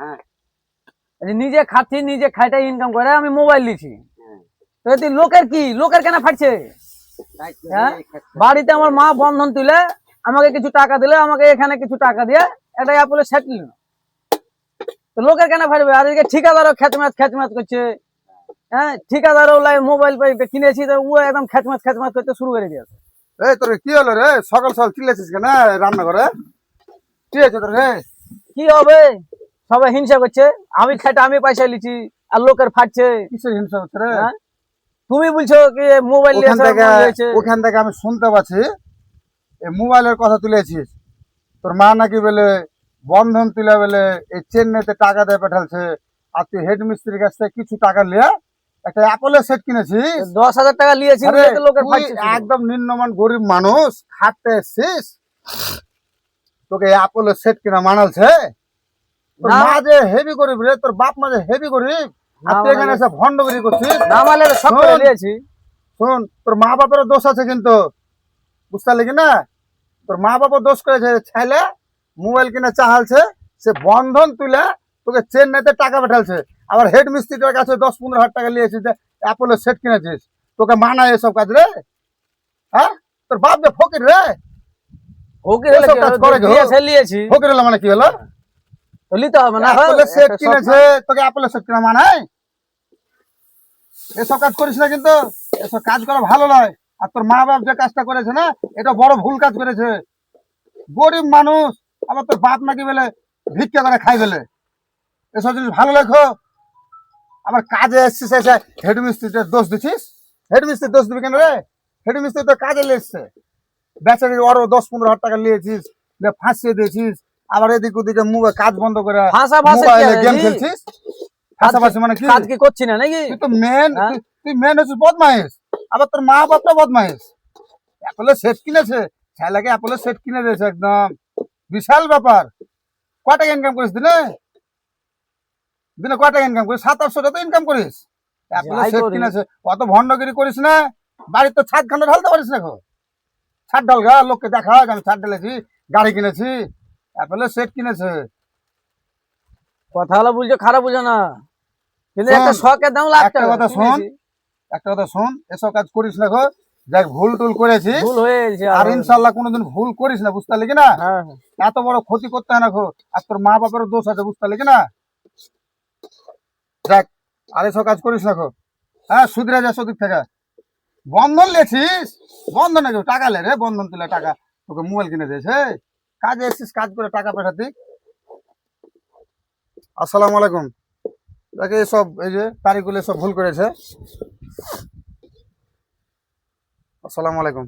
হ্যাঁ। নিজে খাচ্ছি নিজে খাইটা ইনকাম করে আমি মোবাইল নিছি। হ্যাঁ তো লোকের কি? লোকের কেন ফাটছে? হ্যাঁ? বাড়িতে আমার মা বন্ধন তুলে আমাকে কিছু টাকা দিলে আমাকে এখানে কিছু টাকা দিয়ে একটা অ্যাপলে সেট নিল। তো লোকের কেন ফাটবে? আর এদিকে ঠিকাদারও খেচমাচ খেচমাচ করছে। হ্যাঁ ঠিকাদারও লাই মোবাইল কিনেছি তো ও একদম খেচমাচ খেচমাচ করতে শুরু করে দিয়েছে। এই তোর কি হলো রে? সকাল সকাল চিল্লাছিস কেন রান্না করে কি হয়েছে তোর রে? কি হবে? সবাই হিংসা করছে আমি খাইটা আমি পয়সা লিছি আর লোকের ফাটছে কিসের হিংসা হচ্ছে রে হ্যাঁ? তুমি বলছো কি মোবাইল ওখান থেকে ওখান থেকে আমি শুনতে পাচ্ছি এই মোবাইলের কথা তুলেছিস তোর মা নাকি বলে বন্ধন তুলে বলে এই চেন্নাইতে টাকা দিয়ে পাঠালছে আর তুই হেড মিস্ত্রির কাছ থেকে কিছু টাকা নিয়ে একটা অ্যাপলের সেট কিনেছিস দশ হাজার টাকা নিয়েছি। একদম নিম্নমান গরিব মানুষ খাটতে এসছিস তোকে অ্যাপলের সেট কিনা মানালছে। মা যে হেভি গরিব রে তোর বাপ মা যে হেভি গরিব আর তুই এখানে মানে- এসে ভণ্ডগিরি করছিস? নামালে সব করে শোন। নিয়েছি শোন তোর মা বাপেরও দোষ আছে কিন্তু বুঝতে পারলি কি না? তোর মা দোষ করেছে ছেলে মোবাইল কিনে চাহালছে সে বন্ধন তুলে তোকে চেন্নাইতে টাকা পাঠালছে। আবার হেড মিস্ত্রিটার কাছে দশ পনেরো হাজার টাকা নিয়েছিস অ্যাপলের সেট কিনেছিস। তোকে মানায় এসব কাজ রে? হ্যাঁ? তোর বাপ যে ফকির রে? ফকির হলো মানে কি হলো? নিতে হবে না অ্যাপলের সেট কিনেছে তোকে অ্যাপলের সেট কিনা মানায় এসব কাজ করিস না কিন্তু এসব কাজ করা ভালো নয়। আর তোর মা বাপ যে কাজটা করেছে না এটা বড় ভুল কাজ করেছে। গরিব মানুষ আবার তোর বাপ নাকি বলে ভিক্ষা করে খাই বলে। এসব জিনিস ভালো লেখো। আবার কাজে এসছিস এসে হেড মিস্ত্রিটার দোষ দিছিস? হেড মিস্ত্রির দোষ দিবি কেন রে? হেড মিস্ত্রি তো কাজে লেগছে। বেচারি ওরও দশ পনেরো হাজার টাকা নিয়েছিস ফাঁসিয়ে দিয়েছিস। আবার এদিক ওদিকে মুখে কাজ বন্ধ করে মোবাইলে গেম খেলছিস? পাশাপাশি মানে কি? কাজ কি করছি না নাকি? তুই তো মেন হ্যাঁ? তুই মেন হচ্ছিস বদমাইশ। আবার তোর মা বাপটা বদমাইশ। অ্যাপলের সেট কিনেছে? ছেলেকে অ্যাপলের সেট কিনে দিয়েছে একদম। বিশাল ব্যাপার। কয় টাকা ইনকাম করিস দিনে? দিনে কয় টাকা ইনকাম করিস? সাত আটশো টাকা ইনকাম করিস। অ্যাপলের সেট কিনেছে। অত ভণ্ডগিরি করিস না। বাড়ির তো ছাদ খান্ডা ঢালতে পারিস না গো। ছাদ ঢাল গা লোককে দেখা আমি ছাদ ঢেলেছি গাড়ি কিনেছি। অ্যাপলের সেট কিনেছে। কথা হলো খারাপ বুঝো না। কিন্তু একটা শখের দাম লাখ একটা কথা শোন। একটা কথা শোন এসব কাজ করিস না গো ভুল টুল করেছিস। ভুল হয়ে গেছে আর ইনশাল্লাহ কোনোদিন ভুল করিস না বুঝতে না? হ্যাঁ হ্যাঁ। এত বড় ক্ষতি করতে হয় না গো আর তোর মা বাপেরও দোষ আছে বুঝতে কি না? দেখ আর এসব কাজ করিস না গো। হ্যাঁ সুধরে যা সদিক থেকে। বন্ধন লেছিস বন্ধন টাকা লে রে বন্ধন তুলে টাকা। তোকে মোবাইল কিনে দিয়েছে। কাজে এসছিস, কাজ করে টাকা পাঠাতি আসসালামু আলাইকুম। দেখে সব, এই যে তারিখগুলো সব ভুল করেছে। আসসালামু আলাইকুম।